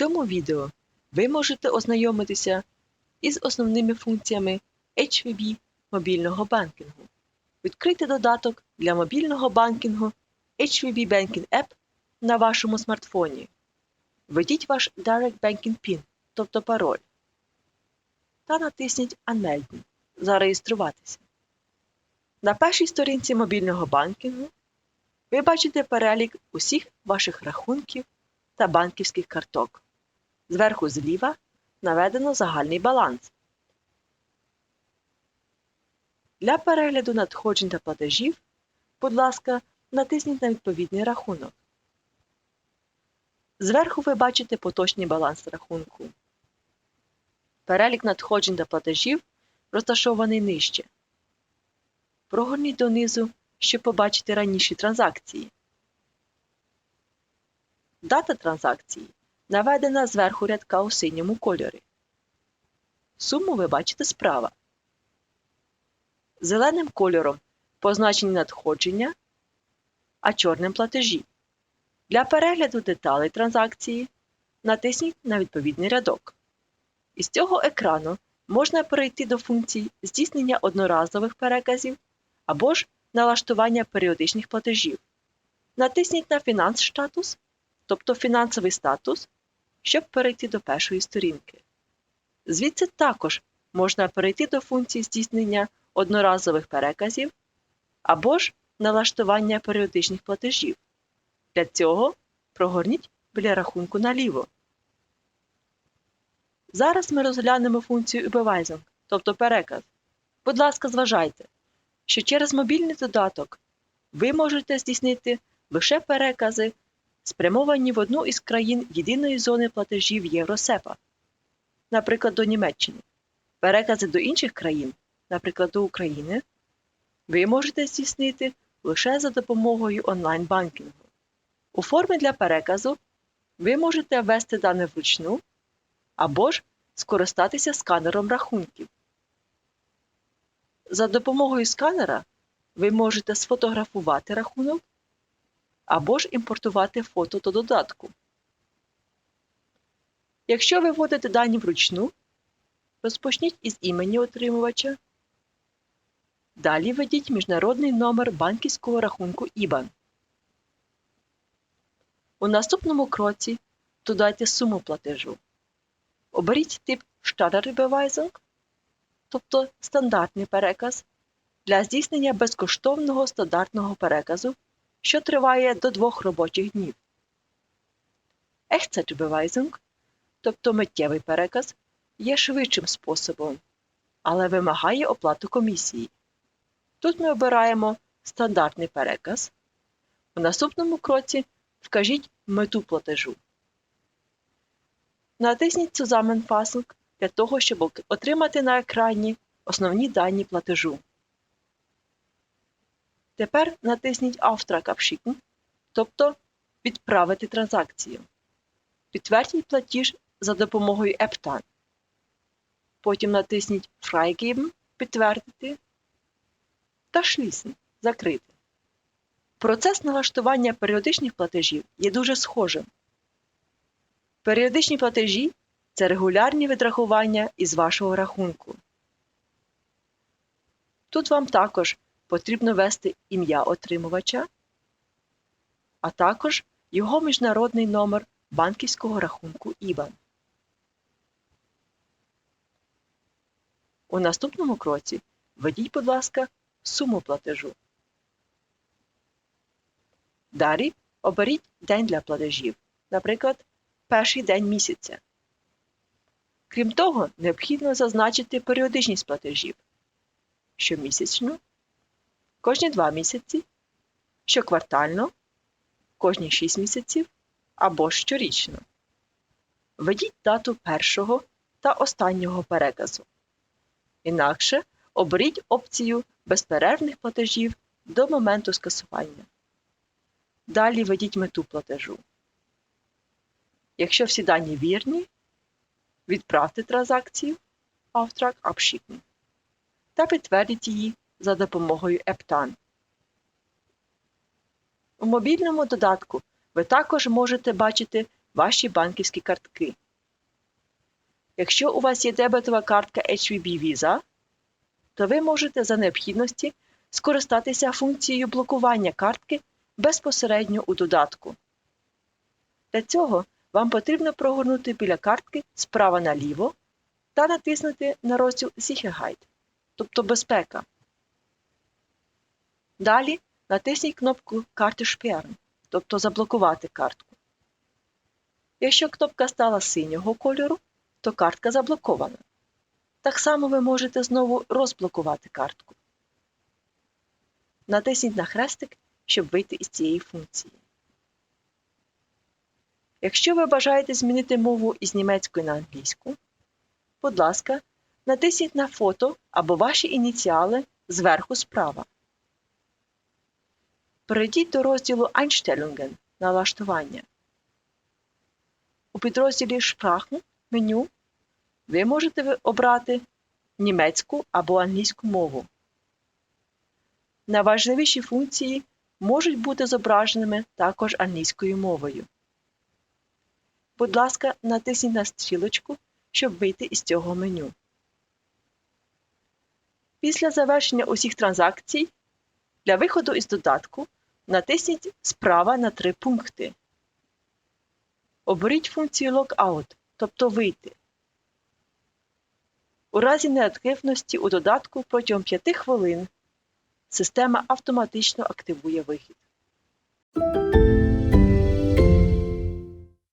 цьому відео ви можете ознайомитися із основними функціями HVB мобільного банкінгу. Відкрийте додаток для мобільного банкінгу HVB Banking App на вашому смартфоні. Введіть ваш Direct Banking PIN, тобто пароль, та натисніть Anmelden Зареєструватися. На першій сторінці мобільного банкінгу ви бачите перелік усіх ваших рахунків та банківських карток. Зверху зліва наведено загальний баланс. Для перегляду надходжень та платежів, будь ласка, натисніть на відповідний рахунок. Зверху ви бачите поточний баланс рахунку. Перелік надходжень та платежів розташований нижче. Прогорніть донизу, щоб побачити раніші транзакції. Дата транзакції наведена зверху рядка у синьому кольорі. Суму ви бачите справа. Зеленим кольором позначені надходження, а чорним платежі. Для перегляду деталей транзакції натисніть на відповідний рядок. Із цього екрану можна перейти до функцій здійснення одноразових переказів або ж налаштування періодичних платежів. Натисніть на Фінанс статус, тобто фінансовий статус, щоб перейти до першої сторінки. Звідси також можна перейти до функцій здійснення одноразових переказів або ж налаштування періодичних платежів. Для цього прогорніть біля рахунку наліво. Зараз ми розглянемо функцію Überweisung, тобто переказ. Будь ласка, зважайте, що через мобільний додаток ви можете здійснити лише перекази, спрямовані в одну із країн єдиної зони платежів Євросепа, наприклад, до Німеччини. Перекази до інших країн, наприклад, до України, ви можете здійснити лише за допомогою онлайн-банкінгу. У формі для переказу ви можете ввести дане вручну або ж скористатися сканером рахунків. За допомогою сканера ви можете сфотографувати рахунок або ж імпортувати фото до додатку. Якщо ви вводите дані вручну, розпочніть із імені отримувача. Далі введіть міжнародний номер банківського рахунку IBAN. У наступному кроці додайте суму платежу. Оберіть тип Starterbeweisung, тобто стандартний переказ, для здійснення безкоштовного стандартного переказу, що триває до двох робочих днів. Echtzeitbeweisung, тобто миттєвий переказ, є швидшим способом, але вимагає оплату комісії. Тут ми обираємо стандартний переказ. У наступному кроці вкажіть мету платежу. Натисніть Zusammenfassung для того, щоб отримати на екрані основні дані платежу. Тепер натисніть abschicken, тобто Відправити транзакцію. Підтвердіть платіж за допомогою EPTAN. Потім натисніть Freigeben Підтвердити та Schließen Закрити. Процес налаштування періодичних платежів є дуже схожим. Періодичні платежі це регулярні відрахування із вашого рахунку. Тут вам також потрібно ввести ім'я отримувача, а також його міжнародний номер банківського рахунку IBAN. У наступному кроці введіть, будь ласка, суму платежу. Далі оберіть день для платежів, наприклад, перший день місяця. Крім того, необхідно зазначити періодичність платежів щомісячно, кожні 2 місяці, щоквартально, кожні 6 місяців або щорічно. Введіть дату першого та останнього переказу. Інакше оберіть опцію безперервних платежів до моменту скасування. Далі введіть мету платежу. Якщо всі дані вірні, відправте транзакцію Auftrag abschicken та підтвердіть її за допомогою EPTAN. У мобільному додатку ви також можете бачити ваші банківські картки. Якщо у вас є дебетова картка HVB Visa, то ви можете за необхідності скористатися функцією блокування картки безпосередньо у додатку. Для цього вам потрібно прогорнути біля картки справа наліво та натиснути на розділ Sicherheit, тобто безпека. Далі натисніть кнопку Карти Sperren, тобто заблокувати картку. Якщо кнопка стала синього кольору, то картка заблокована. Так само ви можете знову розблокувати картку. Натисніть на хрестик, щоб вийти із цієї функції. Якщо ви бажаєте змінити мову із німецької на англійську, будь ласка, натисніть на фото або ваші ініціали зверху справа. Перейдіть до розділу Einstellungen налаштування. У підрозділі Sprachen меню ви можете обрати німецьку або англійську мову. Найважливіші функції можуть бути зображеними також англійською мовою. Будь ласка, натисніть на стрілочку, щоб вийти із цього меню. Після завершення усіх транзакцій для виходу із додатку натисніть справа на три пункти. Оберіть функцію Logout, тобто вийти. У разі неактивності у додатку протягом 5 хвилин система автоматично активує вихід.